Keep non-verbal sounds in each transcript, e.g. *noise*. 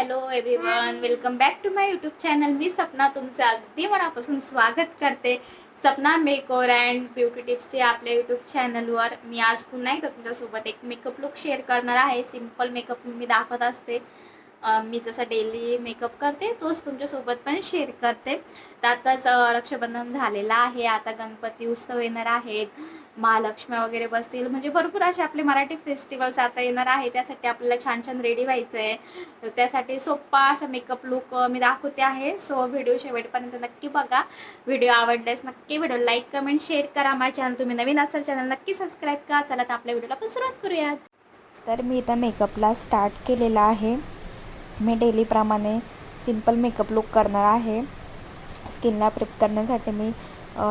Hello everyone welcome back to my YouTube channel. मी सपना तुमचं अगदी मनापासून स्वागत करते. Sapna makeover and beauty tips या आपल्या यूट्यूब चॅनलवर. मी आज पुन्हा एकदा तुमच्यासोबत एक मेकअप लुक शेअर करणार आहे. सिंपल मेकअप मी दाखवत असते. मी जसा डेली मेकअप करते तोच तुमच्यासोबत पण शेअर करते. तर आताच रक्षाबंधन झालेलं आहे. आता गणपती उत्सव येणार आहेत. महालक्ष्मी वगैरे बसतील. म्हणजे भरपूर असे आपले मराठी फेस्टिवल्स आता येणार आहे. त्यासाठी आपल्याला छान छान रेडी व्हायचं आहे तर त्यासाठी सोप्पा असा मेकअप लुक मी दाखवते आहे. सो व्हिडिओ शेवटपर्यंत नक्की बघा. व्हिडिओ आवडल्यास नक्की व्हिडिओ लाईक कमेंट शेअर करा माझ्या चॅनल तुम्ही नवीन असाल चॅनल नक्की सबस्क्राईब करा. चला तर आपल्या व्हिडिओला पण सुरुवात करूयात. तर मी इथं मेकअपला स्टार्ट केलेला आहे. मी डेलीप्रमाणे सिंपल मेकअप लुक करणार आहे. स्किनला प्रिप करण्यासाठी मी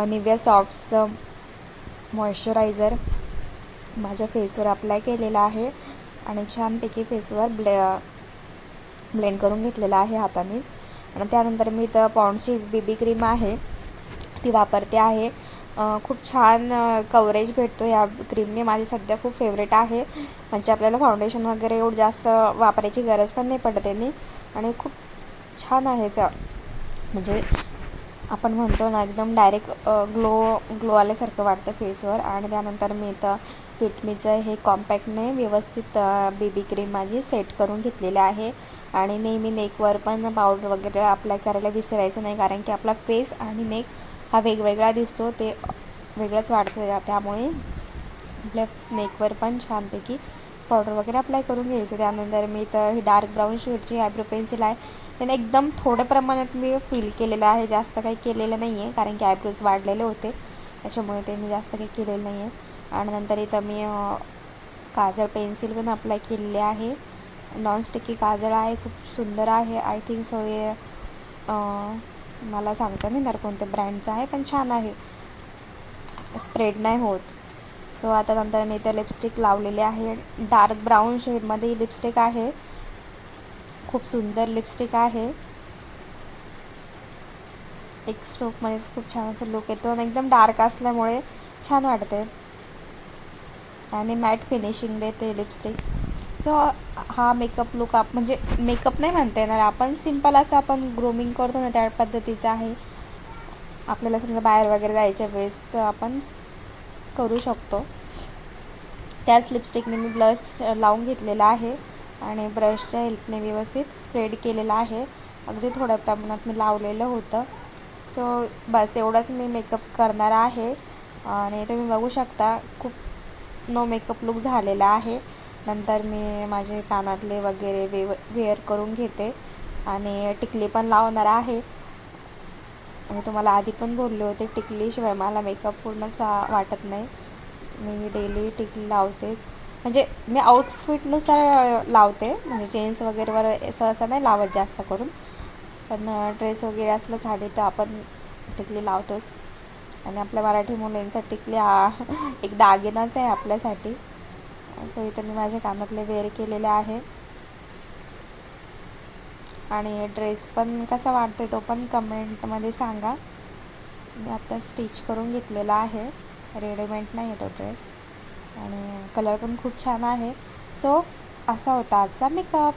निव्या सॉफ्टचं मॉइश्चरायझर माझ्या फेसवर अप्लाय केलेला आहे आणि छानपैकी फेसवर ब्ले ब्लेंड करून घेतलेला आहे हाताने. आणि त्यानंतर मी इथं पॉन्डची बी क्रीम आहे ती वापरते आहे. खूप छान कवरेज भेटतो या क्रीमने माझी सध्या खूप फेवरेट आहे. म्हणजे आपल्याला फाउंडेशन वगैरे एवढं जास्त वापरायची गरज पण नाही पडत त्यांनी आणि खूप छान आहे स म्हणजे आपण म्हणतो ना एकदम डायरेक्ट ग्लो ग्लो आल्यासारखं वाटतं फेसवर आणि त्यानंतर मी इथं फिटमीचं हे कॉम्पॅक्टने व्यवस्थित बेबी क्रीम माझी सेट करून घेतलेली आहे. आणि नेहमी नेकवर पण पावडर वगैरे अप्लाय करायला विसरायचं नाही कारण की आपला फेस आणि नेक हा वेगवेगळा दिसतो. ते वेगळंच वाढतं त्यामुळे आपल्या नेकवर पण छानपैकी पावडर वगैरे अप्लाय करून घ्यायचं. त्यानंतर मी तर ही डार्क ब्राऊन शेडची आयब्रो पेन्सिल आहे त्याने एकदम थोड्या प्रमाणात मी फील केलेलं आहे. जास्त काही केलेलं नाही आहे कारण की आयब्रोज वाढलेले होते. त्याच्यामुळे ते मी जास्त काही केलेलं नाही आहे आणि नंतर इथं मी काजळ पेन्सिल पण अप्लाय केलेली आहे. नॉनस्टिकी काजळ आहे खूप सुंदर आहे. आय थिंक सो हे मला सांगता नाही येणार कोणत्या ब्रँडचं आहे पण छान आहे. स्प्रेड नाही होत. सो आता नंतर मी इथे लिपस्टिक लावलेली आहे. डार्क ब्राऊन शेडमध्ये ही लिपस्टिक आहे. खूप सुंदर लिपस्टिक आहे. एक स्ट्रोकमध्येच खूप छान असं लुक येतो आणि एकदम डार्क असल्यामुळे छान वाटते आणि मॅट फिनिशिंग देते लिपस्टिक सो हा मेकअप लुक आप म्हणजे मेकअप नाही म्हणता येणार. आपण सिंपल असं आपण ग्रोमिंग करतो ना त्या पद्धतीचं आहे. आपल्याला समजा बाहेर वगैरे जायच्या वेळेस तर आपण करू शकतो. त्याच लिपस्टिकने मी ब्लश लावून घेतलेला आहे आणि ब्रशच्या हेल्पने व्यवस्थित स्प्रेड केलेला आहे. अगदी थोड्या प्रमाणात मी लावलेलं होतं. सो बस एवढंच मी मेकअप करणार आहे. आणि तुम्ही बघू शकता खूप नो मेकअप लुक झालेला आहे. नंतर मी माझे कानातले वगैरे वे वेअर करून घेते. आणि टिकली पण लावणार आहे. मी तुम्हाला आधी पण बोलले होते टिकलीशिवाय मला मेकअप पूर्णच वा वाटत नाही. मी डेली टिकली लावतेच. म्हणजे मी आउटफिटनुसार लावते म्हणजे जीन्स वगैरेवर सहसा नाही लावत जास्त करून. पण ड्रेस वगैरे असलं साडी तर आपण टिकली लावतोच. आणि आपल्या मराठी मुलींचा टिकली हा *laughs* एक दागिनाच आहे आपल्यासाठी. सो इथं मी माझ्या कानातले वेअर केलेले आहे. आणि ड्रेस पण कसा वाटतोय तो पण कमेंटमध्ये सांगा. मी आत्ता स्टिच करून घेतलेला आहे. रेडीमेड नाही आहे तो ड्रेस. आणि कलर पण खूप छान आहे. सो असा होता आजचा मेकअप